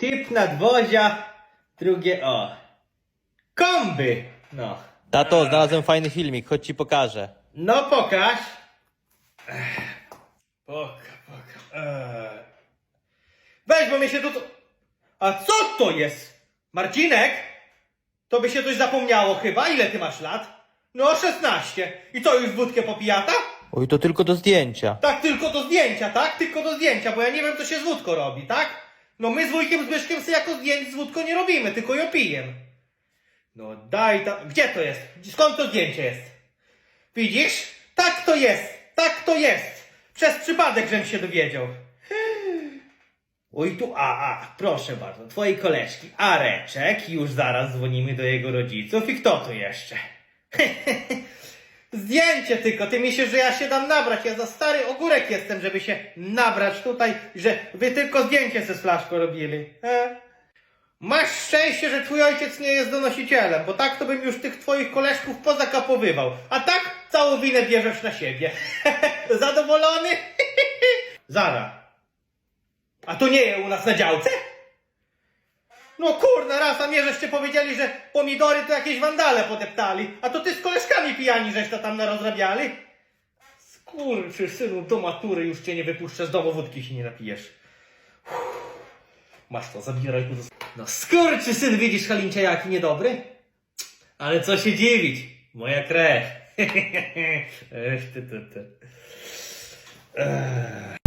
Typ nadwozia, drugie o. Komby! No. Tato, znalazłem fajny filmik, chodź ci pokażę. No pokaż. Ech, Poka, poka. Ech. Weź, bo mi się tu... A co to jest? Marcinek? To by się coś zapomniało chyba. Ile ty masz lat? No 16. I co, już wódkę popijata? Oj, to tylko do zdjęcia. Tak, tylko do zdjęcia, tak? Tylko do zdjęcia, bo ja nie wiem, co się z wódką robi, tak? No my z wujkiem Zbyszkiem sobie jako zdjęć z wódką nie robimy, tylko ją pijem. No daj ta... Gdzie to jest? Skąd to zdjęcie jest? Widzisz? Tak to jest! Tak to jest! Przez przypadek, żem się dowiedział. Oj tu, a, a, proszę bardzo, twojej koleżki, Areczek, już zaraz dzwonimy do jego rodziców i kto tu jeszcze? Zdjęcie tylko, ty myślisz, że ja się dam nabrać, ja za stary ogórek jestem, żeby się nabrać tutaj, że wy tylko zdjęcie ze flaszką robili. E? Masz szczęście, że twój ojciec nie jest donosicielem, bo tak to bym już tych twoich koleżków pozakapowywał, a tak całą winę bierzesz na siebie. Zadowolony? Zara. A to nie je u nas na działce? No kurna, raz, a nie żeście powiedzieli, że pomidory to jakieś wandale podeptali, a to ty z koleżkami pijani żeś to tam narozrabiali? Skurczy synu, do matury już cię nie wypuszczę z domu, wódki się nie napijesz. Masz to, zabieraj do- No skurczy syn, widzisz Halincia jaki niedobry? Ale co się dziwić, moja krew. Ech, ty, ty, ty. Ech.